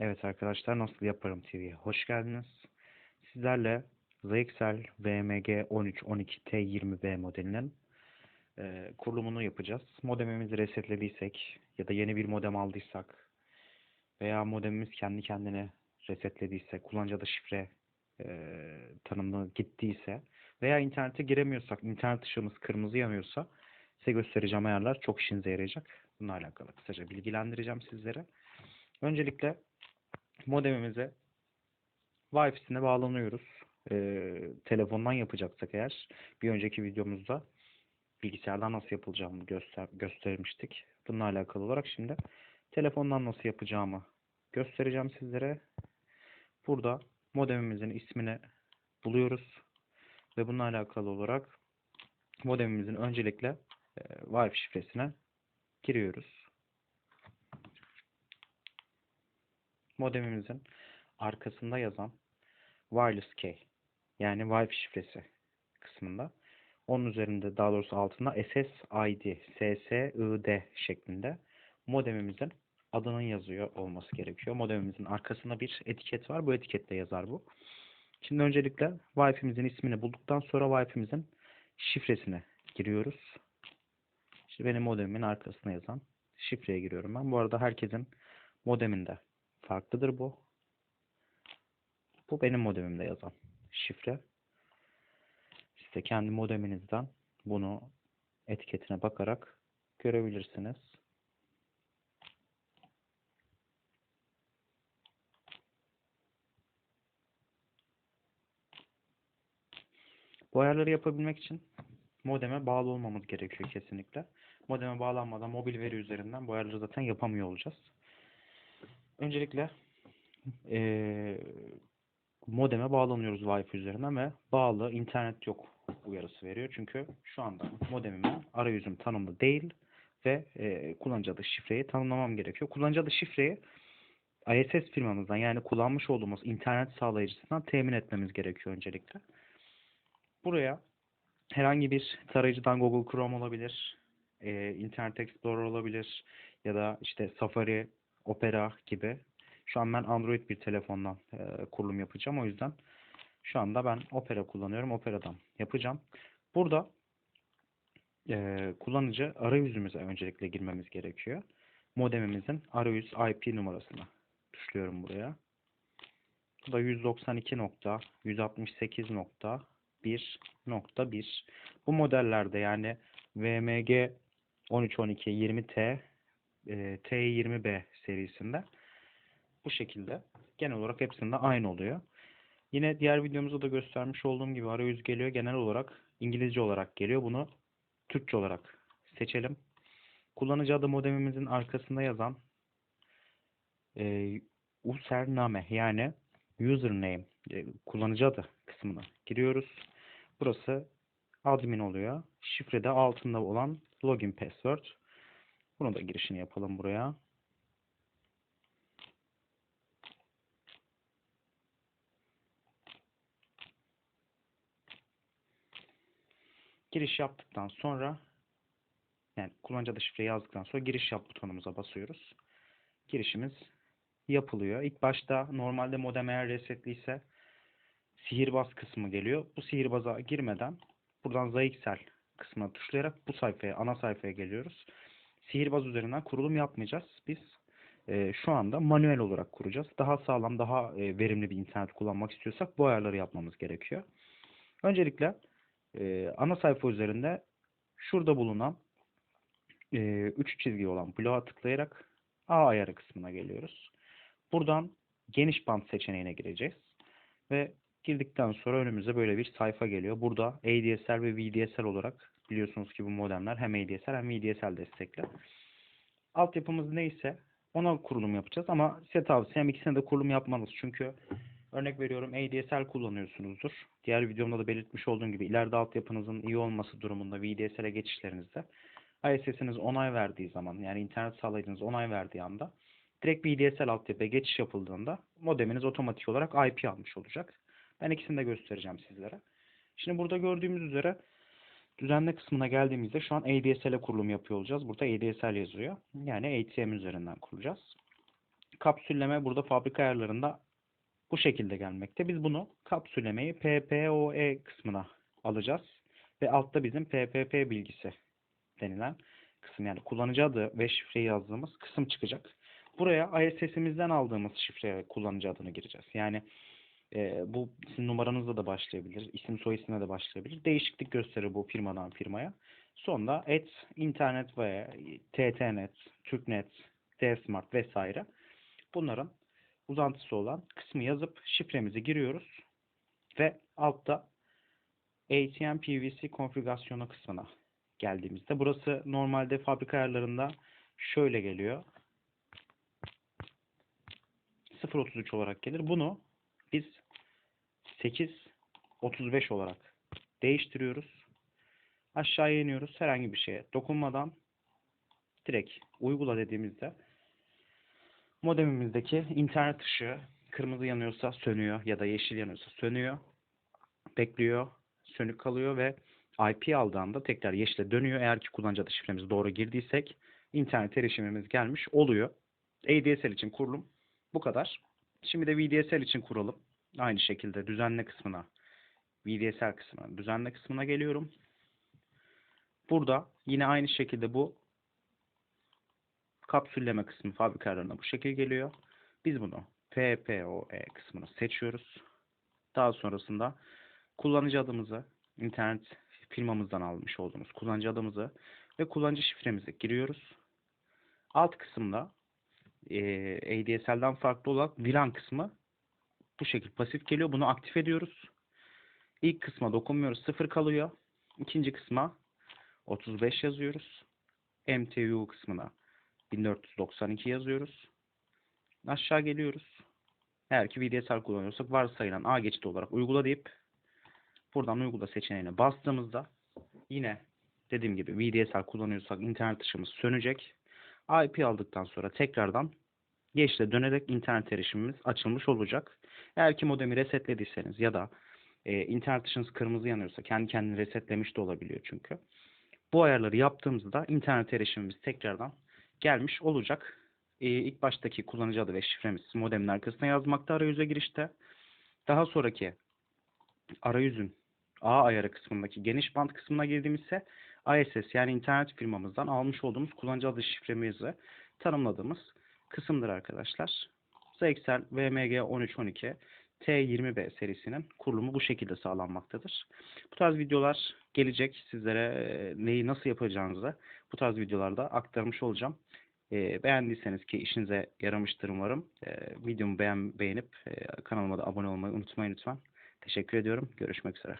Evet arkadaşlar Nasıl Yaparım TV'ye hoş geldiniz. Sizlerle ZXL VMG 1312T20B modelinin e, kurulumunu yapacağız. Modemimizi resetlediysek ya da yeni bir modem aldıysak veya modemimiz kendi kendine resetlediyse, kullanıcı adı şifre e, tanımlı gittiyse veya internete giremiyorsak, internet ışığımız kırmızı yanıyorsa size göstereceğim ayarlar çok işinize yarayacak. Bununla alakalı kısaca bilgilendireceğim sizlere. Öncelikle modemimize Wi-Fi'sine bağlanıyoruz. Ee, telefondan yapacaksak eğer bir önceki videomuzda bilgisayardan nasıl yapılacağını göster göstermiştik. Bununla alakalı olarak şimdi telefondan nasıl yapacağımı göstereceğim sizlere. Burada modemimizin ismini buluyoruz ve bununla alakalı olarak modemimizin öncelikle e, Wi-Fi şifresine giriyoruz. Modemimizin arkasında yazan wireless key yani Wi-Fi şifresi kısmında onun üzerinde daha doğrusu altında SSID, SSID şeklinde modemimizin adının yazıyor olması gerekiyor. Modemimizin arkasında bir etiket var. Bu etiketle yazar bu. Şimdi öncelikle Wi-Fi'mizin ismini bulduktan sonra Wi-Fi'mizin şifresine giriyoruz. İşte benim modemimin arkasına yazan şifreye giriyorum ben. Bu arada herkesin modeminde farklıdır bu. Bu benim modemimde yazan şifre. Siz de kendi modeminizden bunu etiketine bakarak görebilirsiniz. Bu ayarları yapabilmek için modeme bağlı olmamız gerekiyor kesinlikle. Modeme bağlanmadan mobil veri üzerinden bu ayarları zaten yapamıyor olacağız. Öncelikle e, modeme bağlanıyoruz Wi-Fi üzerinden ve bağlı internet yok uyarısı veriyor. Çünkü şu anda modemimin arayüzüm tanımlı değil ve e, kullanıcı adı şifreyi tanımlamam gerekiyor. Kullanıcı adı şifreyi ISS firmamızdan yani kullanmış olduğumuz internet sağlayıcısından temin etmemiz gerekiyor öncelikle. Buraya herhangi bir tarayıcıdan Google Chrome olabilir, e, Internet Explorer olabilir ya da işte Safari Opera gibi. Şu an ben Android bir telefondan e, kurulum yapacağım. O yüzden şu anda ben Opera kullanıyorum. Opera'dan yapacağım. Burada e, kullanıcı arayüzümüze öncelikle girmemiz gerekiyor. Modemimizin arayüz IP numarasını tuşluyorum buraya. Bu da 192.168.1.1. Bu modellerde yani VMG 1312 20T e, T20B serisinde bu şekilde genel olarak hepsinde aynı oluyor. Yine diğer videomuzda da göstermiş olduğum gibi arayüz geliyor. Genel olarak İngilizce olarak geliyor. Bunu Türkçe olarak seçelim. Kullanıcı adı modemimizin arkasında yazan e, username yani username e, kullanıcı adı kısmına giriyoruz. Burası admin oluyor. Şifrede altında olan login password. Bunu da girişini yapalım buraya. Giriş yaptıktan sonra yani kullanıcı adı şifreyi yazdıktan sonra giriş yap butonumuza basıyoruz. Girişimiz yapılıyor. İlk başta normalde modem eğer resetliyse sihirbaz kısmı geliyor. Bu sihirbaza girmeden buradan ZXL kısmına tuşlayarak bu sayfaya, ana sayfaya geliyoruz sihirbaz üzerinden kurulum yapmayacağız. Biz e, şu anda manuel olarak kuracağız. Daha sağlam, daha e, verimli bir internet kullanmak istiyorsak bu ayarları yapmamız gerekiyor. Öncelikle e, ana sayfa üzerinde şurada bulunan 3 e, üç çizgi olan bloğa tıklayarak A ayarı kısmına geliyoruz. Buradan geniş band seçeneğine gireceğiz. Ve girdikten sonra önümüze böyle bir sayfa geliyor. Burada ADSL ve VDSL olarak Biliyorsunuz ki bu modemler hem ADSL hem VDSL destekli. Altyapımız neyse ona kurulum yapacağız ama size tavsiyem ikisine de kurulum yapmanız. Çünkü örnek veriyorum ADSL kullanıyorsunuzdur. Diğer videomda da belirtmiş olduğum gibi ileride altyapınızın iyi olması durumunda VDSL'e geçişlerinizde ISS'iniz onay verdiği zaman yani internet sağlayıcınız onay verdiği anda direkt VDSL altyapıya geçiş yapıldığında modeminiz otomatik olarak IP almış olacak. Ben ikisini de göstereceğim sizlere. Şimdi burada gördüğümüz üzere Düzenle kısmına geldiğimizde şu an ADSL'e kurulum yapıyor olacağız. Burada ADSL yazıyor. Yani ATM üzerinden kuracağız. kapsülleme burada fabrika ayarlarında bu şekilde gelmekte. Biz bunu kapsüllemeyi PPOE kısmına alacağız. Ve altta bizim PPP bilgisi denilen kısım yani kullanıcı adı ve şifreyi yazdığımız kısım çıkacak. Buraya ISS'imizden aldığımız şifre kullanıcı adını gireceğiz. Yani e, bu sizin numaranızla da başlayabilir, isim soy isimle de başlayabilir. Değişiklik gösterir bu firmadan firmaya. Sonra et, internet ve TTNet, Türknet, DSmart vesaire bunların uzantısı olan kısmı yazıp şifremizi giriyoruz ve altta ATM PVC konfigürasyonu kısmına geldiğimizde burası normalde fabrika ayarlarında şöyle geliyor. 0.33 olarak gelir. Bunu biz 8.35 olarak değiştiriyoruz. Aşağıya iniyoruz. Herhangi bir şeye dokunmadan direkt uygula dediğimizde modemimizdeki internet ışığı kırmızı yanıyorsa sönüyor ya da yeşil yanıyorsa sönüyor. Bekliyor, sönük kalıyor ve IP aldığında tekrar yeşile dönüyor. Eğer ki kullanıcı adı şifremizi doğru girdiysek internet erişimimiz gelmiş oluyor. ADSL için kurulum bu kadar. Şimdi de VDSL için kuralım. Aynı şekilde düzenle kısmına, VDSL kısmına, düzenle kısmına geliyorum. Burada yine aynı şekilde bu kapsülleme kısmı fabrika bu şekilde geliyor. Biz bunu PPOE kısmını seçiyoruz. Daha sonrasında kullanıcı adımızı, internet firmamızdan almış olduğumuz kullanıcı adımızı ve kullanıcı şifremizi giriyoruz. Alt kısımda e, ADSL'den farklı olarak VLAN kısmı bu şekilde pasif geliyor. Bunu aktif ediyoruz. İlk kısma dokunmuyoruz. Sıfır kalıyor. İkinci kısma 35 yazıyoruz. MTU kısmına 1492 yazıyoruz. Aşağı geliyoruz. Eğer ki VDSL kullanıyorsak varsayılan A geçidi olarak uygula deyip buradan uygula seçeneğine bastığımızda yine dediğim gibi VDSL kullanıyorsak internet ışığımız sönecek. IP aldıktan sonra tekrardan geçle dönerek internet erişimimiz açılmış olacak. Eğer ki modemi resetlediyseniz ya da e, internet ışığınız kırmızı yanıyorsa kendi kendini resetlemiş de olabiliyor çünkü. Bu ayarları yaptığımızda internet erişimimiz tekrardan gelmiş olacak. E, ilk baştaki kullanıcı adı ve şifremiz modemin arkasına yazmakta arayüze girişte. Daha sonraki arayüzün A ayarı kısmındaki geniş band kısmına girdiğimizde ISS yani internet firmamızdan almış olduğumuz kullanıcı adı şifremizi tanımladığımız kısımdır arkadaşlar. ZXL VMG 1312 T20B serisinin kurulumu bu şekilde sağlanmaktadır. Bu tarz videolar gelecek. Sizlere neyi nasıl yapacağınızı bu tarz videolarda aktarmış olacağım. Beğendiyseniz ki işinize yaramıştır umarım. Videomu beğen, beğenip kanalıma da abone olmayı unutmayın lütfen. Teşekkür ediyorum. Görüşmek üzere.